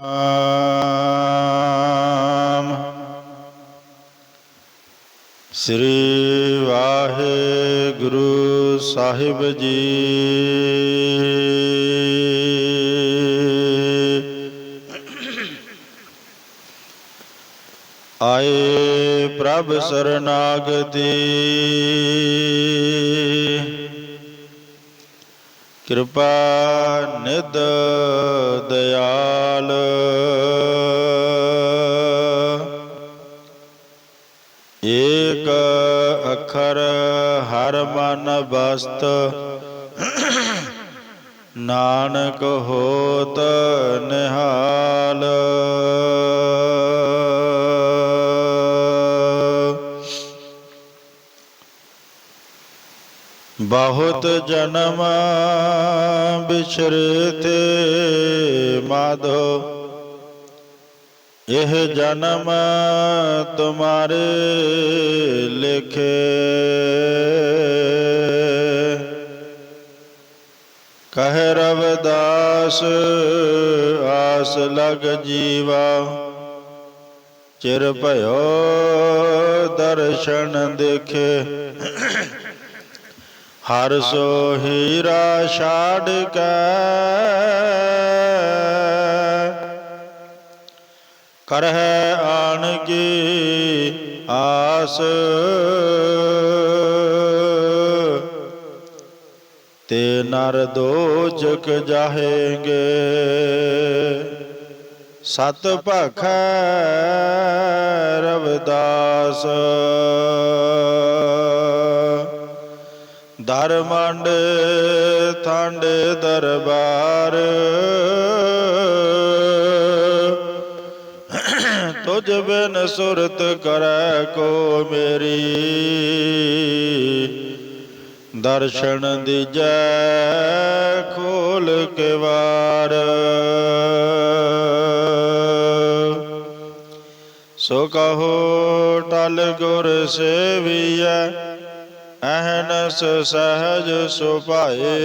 ਆਮ। ਸ੍ਰੀ ਵਾਹਿਗੁਰੂ ਸਾਹਿਬ ਜੀ। ਆਏ ਪ੍ਰਭ ਸਰਨਾਗਤੀ। ਕਿਰਪਾ ਨਿਦ ਦਿਆਲ। ਏਕ ਅੱਖਰ ਹਰ ਮਨ ਬਸਤ ਨਾਨਕ ਹੋਤ ਨਿਹਾਲ। ਬਹੁਤ ਜਨਮ ਬਿਛਰਤੇ ਮਾਧੋ, ਇਹ ਜਨਮ ਤੁਮਾਰੇ ਲਿਖੇ। ਕਹਿ ਰਵਦਾਸ, ਆਸ ਲਗ ਜੀਵਾ, ਚਿਰ ਭਇਓ ਦਰਸ਼ਨ ਦੇਖੇ। ਹਰ ਸੋ ਹੀਰਾ ਛਾੜ ਕੇ। ਕਰਹਿ ਆਣਗੀ ਆਸ। ਤੇ ਨਰ ਦੋਜਕ ਜਾਹੇਗੇ। ਸਤ ਭਖੈ ਰਵਦਾਸ। ਦਰ ਮੰਡ ਠੰਡ ਦਰਬਾਰ। ਤੁਝ ਬਿਨ ਸੁਰਤ ਕਰੈ ਕੋ ਮੇਰੀ। ਦਰਸ਼ਨ ਦੀਜੈ ਖੋਲ ਕੇ ਵਾਰ। ਸੋ ਕਹੋ, ਟਲ ਗੁਰ ਸੇਵੀਐ ਅਹਨਸ ਸਹਜ ਸੁਭਾਏ।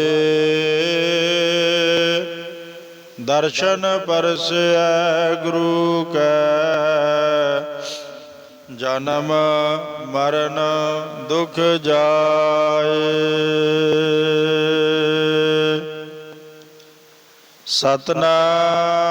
ਦਰਸ਼ਨ ਪਰਸੈ ਗੁਰੂ ਕੈ। ਜਨਮ ਮਰਨ ਦੁਖ ਜਾਏ। ਸਤਨਾਮ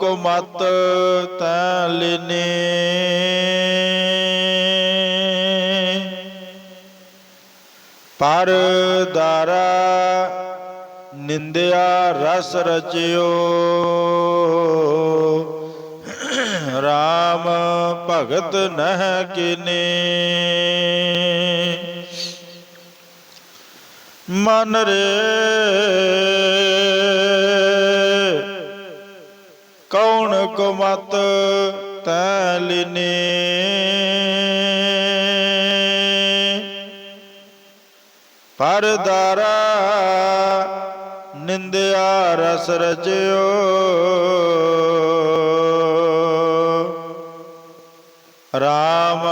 ਕੋ ਮਤ ਤੈ ਲੈਨੇ। ਪਰ ਦਾਰਾ ਨਿੰਦਿਆ ਰਸ ਰਚਿਓ। RAM ਭਗਤ ਨਹ ਕਿਨੇ। ਮਨ ਰੇ ਮਤ ਤੈ ਲਿਨੇ ਪਰਦਾਰਾ ਨਿੰਦਿਆ ਰਸ ਰਚਿਓ। RAM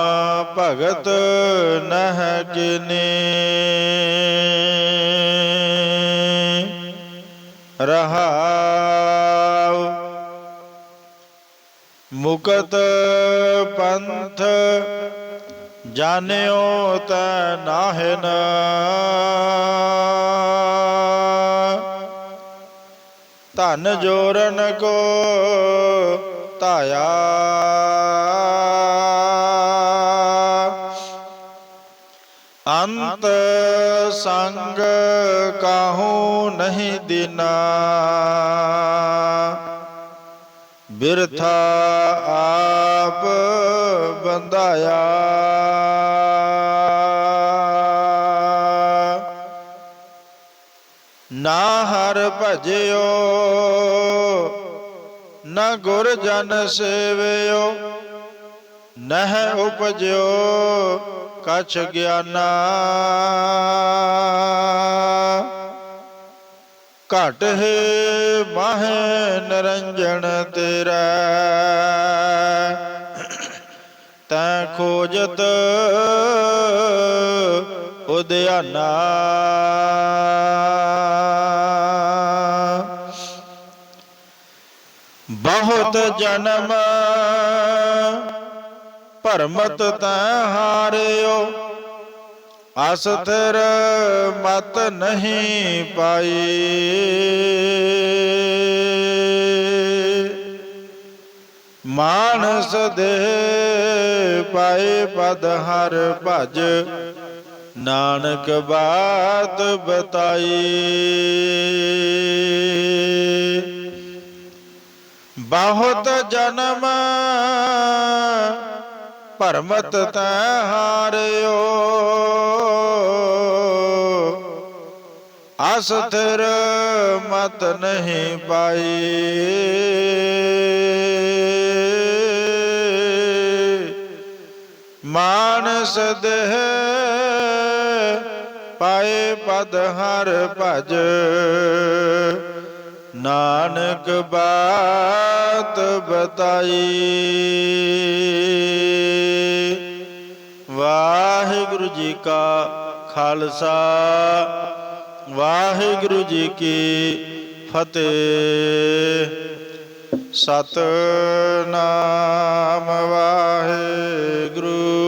ਭਗਤ ਨਹ ਕਿਨੇ ਰਹਾਉ ਮੁਕਤ ਪੰਥ ਜਾਣਿਓ ਤੈ ਨਾਹਿ ਧਨ ਜੋਰਨ ਕੋ ਧਾਇਆ। ਅੰਤ ਸੰਗ ਕਾਹੂ ਨਹੀਂ ਦਿਨਾ। ਬਿਰਥਾ ਆਪ ਬੰਧਾਇਆ। ਨਾ ਹਰ ਭਜਿਓ, ਨਾ ਗੁਰ ਜਨ ਸੇਵਿਓ, ਨਹਿ ਉਪਜਿਓ ਕਛ ਗਿਆਨਾ। ਘਟ ਹੈ ਮਹਿ ਨਰੰਜਨ ਤੇਰਾ। ਤੈ ਖੋਜਤ ਉਦਿਆਨਾ। ਬਹੁਤ ਜਨਮ ਭਰਮਤ ਤੈ ਹਾਰਿਓ। ਅਸਥਿਰ ਮਤ ਨਹੀਂ ਪਾਈ। ਮਾਨਸ ਦੇ ਪਾਏ ਪਦ ਹਰ ਭਜ, ਨਾਨਕ ਬਾਤ ਬਤਾਈ। ਬਹੁਤ ਜਨਮ ਭਰਮਤ ਤੈ ਹਾਰਿਓ। ਅਸਥਿਰ ਮਤ ਨਹੀਂ ਪਾਈ। ਮਾਨਸ ਦੇਹ ਪਾਏ ਪਦ ਹਰ ਭਜ। ਨਾਨਕ ਬਾਤ ਬਤਾਈ। ਵਾਹਿਗੁਰੂ ਜੀ ਕਾ ਖਾਲਸਾ ਵਾਹਿਗੁਰੂ ਜੀ ਕੀ ਫਤਿਹ। ਸਤਨਾਮ ਵਾਹਿਗੁਰੂ।